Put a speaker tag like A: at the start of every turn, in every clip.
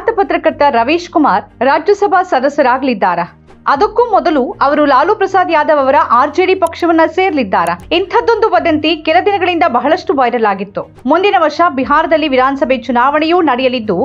A: ಖ್ಯಾತ ಪತ್ರಕರ್ತ ರವೀಶ್ ಕುಮಾರ್ ರಾಜ್ಯಸಭಾ ಸದಸ್ಯರಾಗಲಿದ್ದಾರಾ? ಅದಕ್ಕೂ ಮೊದಲು ಅವರು ಲಾಲು ಪ್ರಸಾದ್ ಯಾದವ್ ಅವರ ಆರ್ಜೆಡಿ ಪಕ್ಷವನ್ನ ಸೇರಲಿದ್ದಾರೆ? ಇಂಥದ್ದೊಂದು ವದಂತಿ ಕೆಲ ದಿನಗಳಿಂದ ಬಹಳಷ್ಟು ವೈರಲ್ ಆಗಿತ್ತು. ಮುಂದಿನ ವರ್ಷ ಬಿಹಾರದಲ್ಲಿ ವಿಧಾನಸಭೆ ಚುನಾವಣೆಯೂ ನಡೆಯಲಿದ್ದು,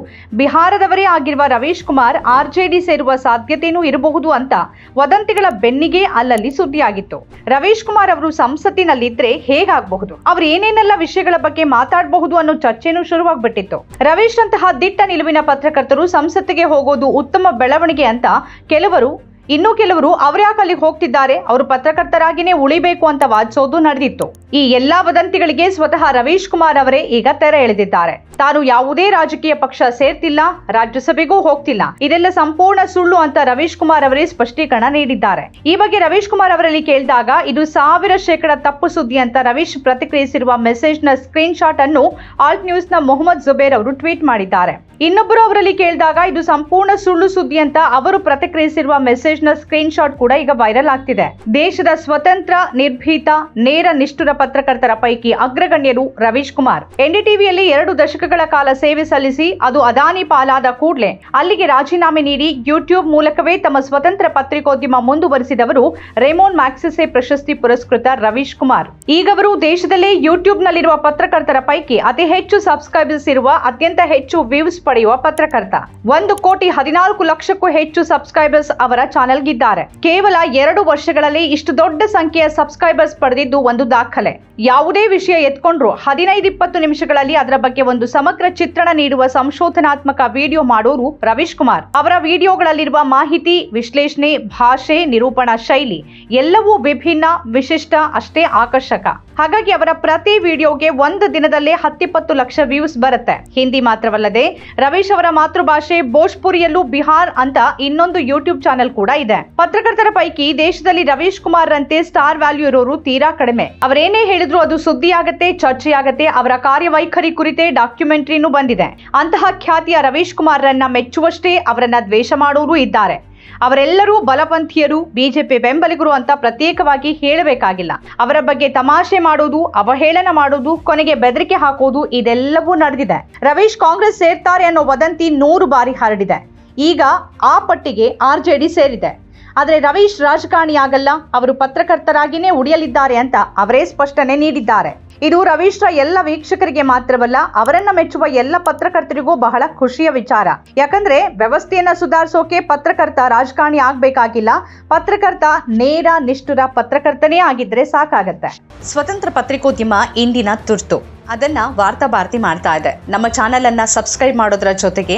A: ಬಿಹಾರದವರೇ ಆಗಿರುವ ರವೀಶ್ ಕುಮಾರ್ ಆರ್ಜೆಡಿ ಸೇರುವ ಸಾಧ್ಯತೆಯೂ ಇರಬಹುದು ಅಂತ ವದಂತಿಗಳ ಬೆನ್ನಿಗೆ ಅಲ್ಲಲ್ಲಿ ಸುದ್ದಿಯಾಗಿತ್ತು. ರವೀಶ್ ಕುಮಾರ್ ಅವರು ಸಂಸತ್ತಿನಲ್ಲಿದ್ರೆ ಹೇಗಾಗಬಹುದು? ಅವರು ಏನೇನೆಲ್ಲ ವಿಷಯಗಳ ಬಗ್ಗೆ ಮಾತಾಡಬಹುದು ಅನ್ನೋ ಚರ್ಚೆನೂ ಶುರುವಾಗ್ಬಿಟ್ಟಿತ್ತು. ರವೀಶ್ ಅಂತಹ ದಿಟ್ಟ ನಿಲುವಿನ ಪತ್ರಕರ್ತರು ಸಂಸತ್ತಿಗೆ ಹೋಗೋದು ಉತ್ತಮ ಬೆಳವಣಿಗೆ ಅಂತ ಕೆಲವರು ಇನ್ನು ಕೆಲವರು ಅವ್ರ್ಯಾಕೆ ಅಲ್ಲಿಗೆ ಹೋಗ್ತಿದ್ದಾರೆ? ಅವರು ಪತ್ರಕರ್ತರಾಗಿನೇ ಉಳಿಬೇಕು ಅಂತ ವಾದಿಸೋದು ನಡೆದಿತ್ತು. ಈ ಎಲ್ಲಾ ವದಂತಿಗಳಿಗೆ ಸ್ವತಃ ರವೀಶ್ ಕುಮಾರ್ ಅವರೇ ಈಗ ತೆರೆ ಎಳೆದಿದ್ದಾರೆ. ತಾನು ಯಾವುದೇ ರಾಜಕೀಯ ಪಕ್ಷ ಸೇರ್ತಿಲ್ಲ, ರಾಜ್ಯಸಭೆಗೂ ಹೋಗ್ತಿಲ್ಲ. ಇದೆಲ್ಲ ಸಂಪೂರ್ಣ ಸುಳ್ಳು ಅಂತ ರವೀಶ್ ಕುಮಾರ್ ಅವರೇ ಸ್ಪಷ್ಟೀಕರಣ ನೀಡಿದ್ದಾರೆ. ಈ ಬಗ್ಗೆ ರವೀಶ್ ಕುಮಾರ್ ಅವರಲ್ಲಿ ಕೇಳಿದಾಗ, ಇದು ಸಾವಿರ ಶೇಕಡ ತಪ್ಪು ಸುದ್ದಿ ಅಂತ ರವೀಶ್ ಪ್ರತಿಕ್ರಿಯಿಸಿರುವ ಮೆಸೇಜ್ನ ಸ್ಕ್ರೀನ್ ಶಾಟ್ ಅನ್ನು ಆಲ್ಟ್ ನ್ಯೂಸ್ನ ಮೊಹಮ್ಮದ್ ಜುಬೇರ್ ಅವರು ಟ್ವೀಟ್ ಮಾಡಿದ್ದಾರೆ. ಇನ್ನೊಬ್ಬರು ಅವರಲ್ಲಿ ಕೇಳಿದಾಗ, ಇದು ಸಂಪೂರ್ಣ ಸುಳ್ಳು ಸುದ್ದಿ ಅಂತ ಅವರು ಪ್ರತಿಕ್ರಿಯಿಸಿರುವ ಮೆಸೇಜ್ನ ಸ್ಕ್ರೀನ್ ಶಾಟ್ ಕೂಡ ಈಗ ವೈರಲ್ ಆಗ್ತಿದೆ. ದೇಶದ ಸ್ವತಂತ್ರ, ನಿರ್ಭೀತ, ನೇರ, ನಿಷ್ಠುರ ಪತ್ರಕರ್ತರ ಪೈಕಿ ಅಗ್ರಗಣ್ಯರು ರವೀಶ್ ಕುಮಾರ್. ಎನ್ಡಿಟಿವಿಯಲ್ಲಿ ಎರಡು ದಶಕಗಳ ಕಾಲ ಸೇವೆ ಸಲ್ಲಿಸಿ ಅದು ಅದಾನಿ ಪಾಲಾದ ಕೂಡಲೇ. ಅಲ್ಲಿಗೆ ರಾಜೀನಾಮೆ ನೀಡಿ ಯೂಟ್ಯೂಬ್ ಮೂಲಕವೇ ತಮ್ಮ ಸ್ವತಂತ್ರ ಪತ್ರಿಕೋದ್ಯಮ ಮುಂದುವರಿಸಿದವರು ರೇಮೋನ್ ಮ್ಯಾಕ್ಸೆಸೆ ಪ್ರಶಸ್ತಿ ಪುರಸ್ಕೃತ ರವೀಶ್ ಕುಮಾರ್. ಈಗ ಅವರು ದೇಶದಲ್ಲೇ ಯೂಟ್ಯೂಬ್ನಲ್ಲಿರುವ ಪತ್ರಕರ್ತರ ಪೈಕಿ ಅತಿ ಹೆಚ್ಚು ಸಬ್ಸ್ಕ್ರೈಬರ್ಸ್ ಇರುವ ಅತ್ಯಂತ ಹೆಚ್ಚು ವ್ಯೂಸ್ ಪಡೆಯುವ ಪತ್ರಕರ್ತ. ಒಂದು ಕೋಟಿ ಹದಿನಾಲ್ಕು ಲಕ್ಷಕ್ಕೂ ಹೆಚ್ಚು ಸಬ್ಸ್ಕ್ರೈಬರ್ಸ್ ಅವರ ಚಾನೆಲ್ಗಿದ್ದಾರೆ. ಕೇವಲ ಎರಡು ವರ್ಷಗಳಲ್ಲಿ ಇಷ್ಟು ದೊಡ್ಡ ಸಂಖ್ಯೆಯ ಸಬ್ಸ್ಕ್ರೈಬರ್ಸ್ ಪಡೆದಿದ್ದು ಒಂದು ದಾಖಲೆ. ಯಾವುದೇ ವಿಷಯ ಎತ್ಕೊಂಡ್ರು ಹದಿನೈದು ಇಪ್ಪತ್ತು ನಿಮಿಷಗಳಲ್ಲಿ ಅದರ ಬಗ್ಗೆ ಒಂದು ಸಮಗ್ರ ಚಿತ್ರಣ ನೀಡುವ ಸಂಶೋಧನಾತ್ಮಕ ವಿಡಿಯೋ ಮಾಡೋರು ರವೀಶ್ ಕುಮಾರ್. ಅವರ ವಿಡಿಯೋಗಳಲ್ಲಿರುವ ಮಾಹಿತಿ, ವಿಶ್ಲೇಷಣೆ, ಭಾಷೆ, ನಿರೂಪಣಾ ಶೈಲಿ ಎಲ್ಲವೂ ವಿಭಿನ್ನ, ವಿಶಿಷ್ಟ, ಅಷ್ಟೇ ಆಕರ್ಷಕ. ಹಾಗಾಗಿ ಅವರ ಪ್ರತಿ ವಿಡಿಯೋಗೆ ಒಂದು ದಿನದಲ್ಲೇ ಹತ್ತಿಪ್ಪತ್ತು ಲಕ್ಷ ವ್ಯೂಸ್ ಬರುತ್ತೆ. ಹಿಂದಿ ಮಾತ್ರವಲ್ಲದೆ ರವೀಶ್ ಅವರ ಮಾತೃಭಾಷೆ ಭೋಜ್ಪುರಿಯಲ್ಲೂ ಬಿಹಾರ್ ಅಂತ ಇನ್ನೊಂದು ಯೂಟ್ಯೂಬ್ ಚಾನೆಲ್ ಕೂಡ ಇದೆ. ಪತ್ರಕರ್ತರ ಪೈಕಿ ದೇಶದಲ್ಲಿ ರವೀಶ್ ಕುಮಾರ್ ರಂತೆ ಸ್ಟಾರ್ ವ್ಯಾಲ್ಯೂ ಇರೋರು ತೀರಾ ಕಡಿಮೆ. ಅವರೇನೇ ಹೇಳಿದ್ರು ಅದು ಸುದ್ದಿಯಾಗತ್ತೆ, ಚರ್ಚೆಯಾಗತ್ತೆ, ಅವರ ಕಾರ್ಯವೈಖರಿ ಕುರಿತೇ ಡಾಕ್ಯುಮೆಂಟ್ರಿನೂ ಬಂದಿದೆ. ಅಂತಹ ಖ್ಯಾತಿಯ ರವೀಶ್ ಕುಮಾರ್ರನ್ನ ಮೆಚ್ಚುವಷ್ಟೇ ಅವರನ್ನ ದ್ವೇಷ ಮಾಡೋರು ಇದ್ದಾರೆ. ಅವರೆಲ್ಲರೂ ಬಲಪಂಥೀಯರು, ಬಿಜೆಪಿ ಬೆಂಬಲಿಗರು ಅಂತ ಪ್ರತ್ಯೇಕವಾಗಿ ಹೇಳಬೇಕಾಗಿಲ್ಲ. ಅವರ ಬಗ್ಗೆ ತಮಾಷೆ ಮಾಡೋದು, ಅವಹೇಳನ ಮಾಡೋದು, ಕೊನೆಗೆ ಬೆದರಿಕೆ ಹಾಕೋದು ಇದೆಲ್ಲವೂ ನಡೆದಿದೆ. ರವೀಶ್ ಕಾಂಗ್ರೆಸ್ ಸೇರ್ತಾರೆ ಅನ್ನೋ ವದಂತಿ ನೂರು ಬಾರಿ ಹರಡಿದೆ. ಈಗ ಆ ಪಟ್ಟಿಗೆ ಆರ್ಜೆಡಿ ಸೇರಿದೆ. ಆದರೆ ರವೀಶ್ ರಾಜಕಾರಣಿಯಾಗಲ್ಲ, ಅವರು ಪತ್ರಕರ್ತರಾಗಿಯೇ ಉಳಿಯಲಿದ್ದಾರೆ ಅಂತ ಅವರೇ ಸ್ಪಷ್ಟನೆ ನೀಡಿದ್ದಾರೆ. ಇದು ರವೀಶ್ರ ಎಲ್ಲ ವೀಕ್ಷಕರಿಗೆ ಮಾತ್ರವಲ್ಲ, ಅವರನ್ನ ಮೆಚ್ಚುವ ಎಲ್ಲ ಪತ್ರಕರ್ತರಿಗೂ ಬಹಳ ಖುಷಿಯ ವಿಚಾರ. ಯಾಕಂದ್ರೆ ವ್ಯವಸ್ಥೆಯನ್ನ ಸುಧಾರಿಸೋಕೆ ಪತ್ರಕರ್ತ ರಾಜಕಾರಣಿ ಆಗ್ಬೇಕಾಗಿಲ್ಲ, ಪತ್ರಕರ್ತ ನೇರ ನಿಷ್ಠುರ ಪತ್ರಕರ್ತನೇ ಆಗಿದ್ರೆ ಸಾಕಾಗತ್ತೆ. ಸ್ವತಂತ್ರ ಪತ್ರಿಕೋದ್ಯಮ ಇಂದಿನ ತುರ್ತು. ಅದನ್ನ ವಾರ್ತಾ ಭಾರತಿ ಮಾಡ್ತಾ ಇದೆ. ನಮ್ಮ ಚಾನೆಲ್ ಅನ್ನ ಸಬ್ಸ್ಕ್ರೈಬ್ ಮಾಡೋದ್ರ ಜೊತೆಗೆ